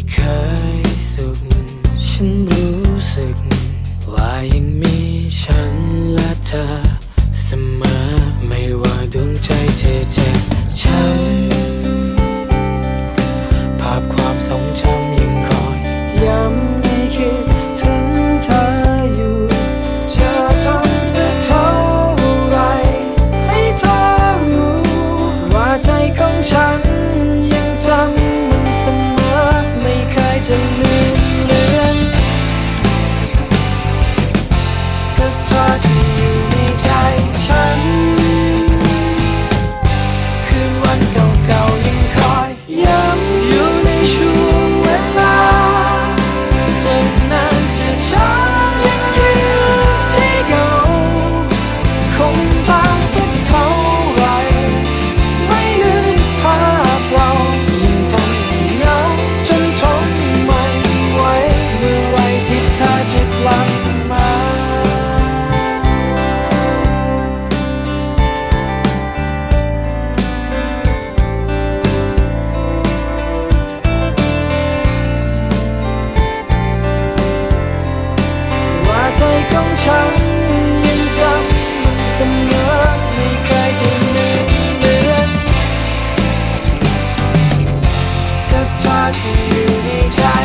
ที่เคยสุข ฉันรู้สึก ว่ายังมีฉันและเธอ เสมอไม่ว่าดวงใจเธอเจ็บช้ำ 与你交